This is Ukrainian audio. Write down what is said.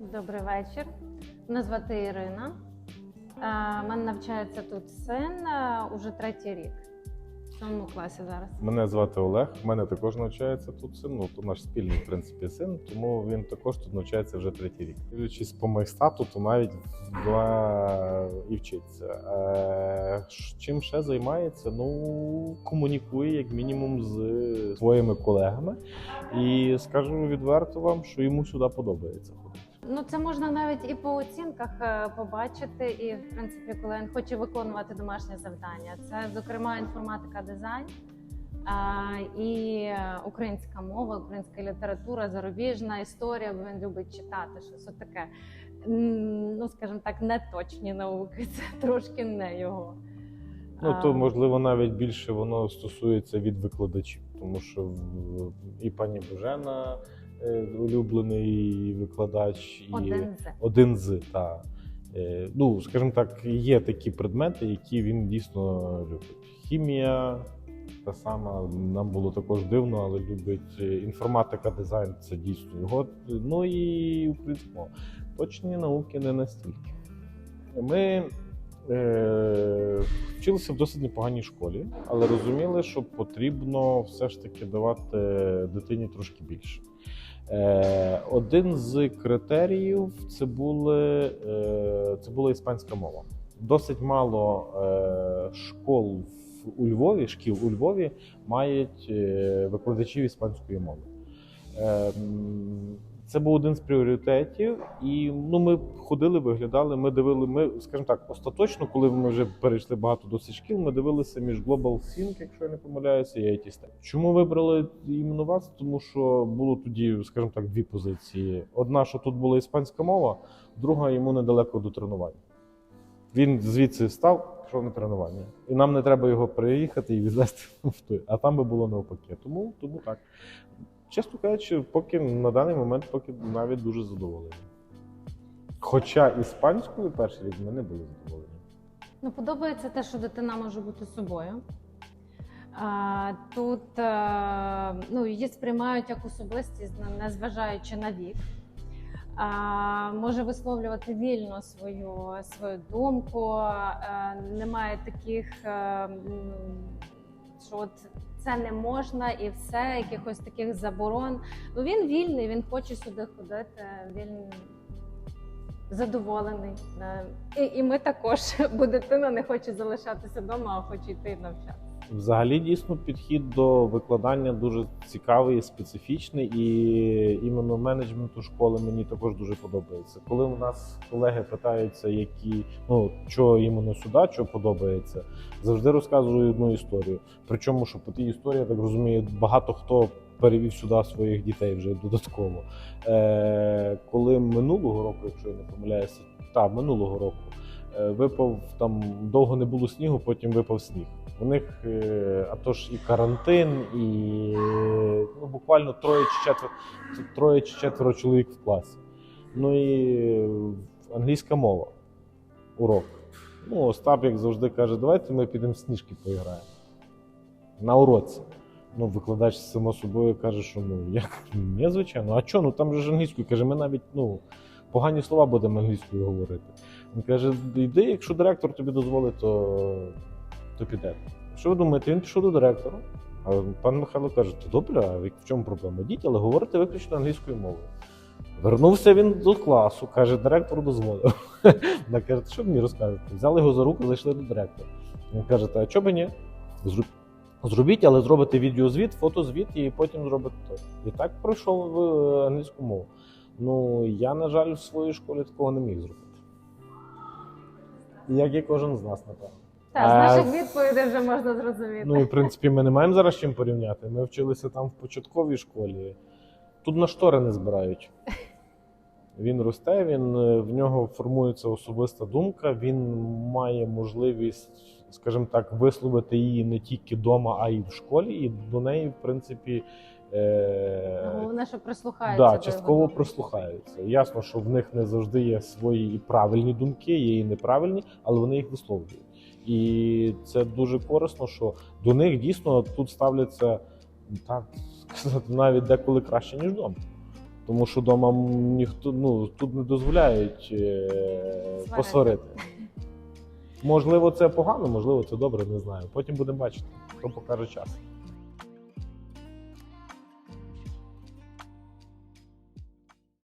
Добрий вечір. Мене звати Ірина. Е, У мене навчається тут син е, уже третій рік. В цьому класі зараз. Мене звати Олег. У мене також навчається тут син. Ну то наш спільний в принципі син, тому він також тут навчається вже третій рік. Дивлячись по майстату, то навіть два і вчиться. Е, чим ще займається? Ну комунікує як мінімум з своїми колегами. І скажу відверто вам, що йому сюди подобається ходити. Ну, це можна навіть і по оцінках е, побачити. І, в принципі, коли він хоче виконувати домашнє завдання. Це, зокрема, інформатика, дизайн і українська мова, українська література, зарубіжна історія, бо він любить читати щось таке. Ну, скажімо так, неточні науки. Це трошки не його. Ну то можливо навіть більше воно стосується від викладачів, тому що і пані Божена улюблений викладач, і Один з. один з та Е, ну скажімо так, є такі предмети, які він дійсно любить. Хімія. Та сама нам було також дивно, але любить е, інформатика, дизайн це дійсно його. Ну і українська. Точні науки не настільки. Ми е, вчилися в досить непоганій школі, але розуміли, що потрібно все ж таки давати дитині трошки більше. Е, один з критеріїв це, були, е, це була іспанська мова. Досить мало е, школ у Львові, шкіл у Львові мають викладачів іспанської мови. Це був один з пріоритетів, і ну ми ходили, виглядали. Ми дивили. Ми, скажімо так, остаточно, коли ми вже перейшли багато досить шкіл, ми дивилися між Global Think, якщо я не помиляюся, і IT Step. Чому вибрали іменно вас? Тому що було тоді, скажімо так, дві позиції. Одна, що тут була іспанська мова, друга йому недалеко до тренувань. Він звідси встав, пішов на тренування, і нам не треба його приїхати і відвести в той. А там би було навпаки. Тому, тому так. Чесно кажучи, поки на даний момент поки навіть дуже задоволений. Хоча іспанською перший рік ми не були задоволені. Ну, подобається те, що дитина може бути собою. А, тут е, ну, її сприймають як особистість, незважаючи на вік. А, може висловлювати вільно свою, свою думку. Е, немає таких, е, м, що от це не можна і все, якихось таких заборон. Ну, він вільний, він хоче сюди ходити, він задоволений. І, і ми також, бо дитина не хоче залишатися вдома, а хоче йти навчатися. Взагалі, дійсно, підхід до викладання дуже цікавий, специфічний, і іменно менеджменту школи мені також дуже подобається. Коли у нас колеги питаються, які ну що іменно сюди, що подобається, завжди розказую одну історію. Причому, що по тій історії, я так розумію, багато хто перевів сюди своїх дітей вже додатково. Е, коли минулого року, якщо я не помиляюся, та минулого року. Е, Випав там довго не було снігу, потім випав сніг. У них е, а то ж і карантин, і ну, буквально троє чи четверо, троє чи четверо чоловік в класі. Ну і е, англійська мова. Урок. Ну, Остап, як завжди, каже, давайте ми підемо в сніжки поіграємо. На уроці. Ну, викладач само собою каже, що ну як ні, звичайно. А що? Ну там же ж англійською каже, ми навіть ну, погані слова будемо англійською говорити. Він каже: йди, якщо директор тобі дозволить, то, то піде. Що ви думаєте? Він пішов до директора. А пан Михайло каже: то добре, а в чому проблема? Йдіть, але говорите виключно англійською мовою. Вернувся він до класу, каже, директор дозволив. Вона каже, що мені розкажете? Взяли його за руку, зайшли до директора. Він каже, та чого би ні? Зробіть, але зробите відеозвіт, фотозвіт і потім зробите то. І так пройшов в е, англійську мову. Ну, я, на жаль, в своїй школі такого не міг зробити. Як і кожен з нас, напевно. Так, з наших відповідей вже можна зрозуміти. Ну і в принципі ми не маємо зараз чим порівняти. Ми вчилися там в початковій школі. Тут на штори не збирають. Він росте, він е, в нього формується особиста думка. Він має можливість, скажімо так, висловити її не тільки вдома, а й в школі. І до неї, в принципі, е... Головне, що прислухаються. да, до частково думки. прислухаються. Ясно, що в них не завжди є свої і правильні думки, є і неправильні, але вони їх висловлюють. І це дуже корисно, що до них дійсно тут ставляться так сказати, навіть деколи краще, ніж вдома. Тому що вдома ніхто ну, тут не дозволяють е, посварити. Можливо, це погано, можливо, це добре, не знаю. Потім будемо бачити, хто покаже час.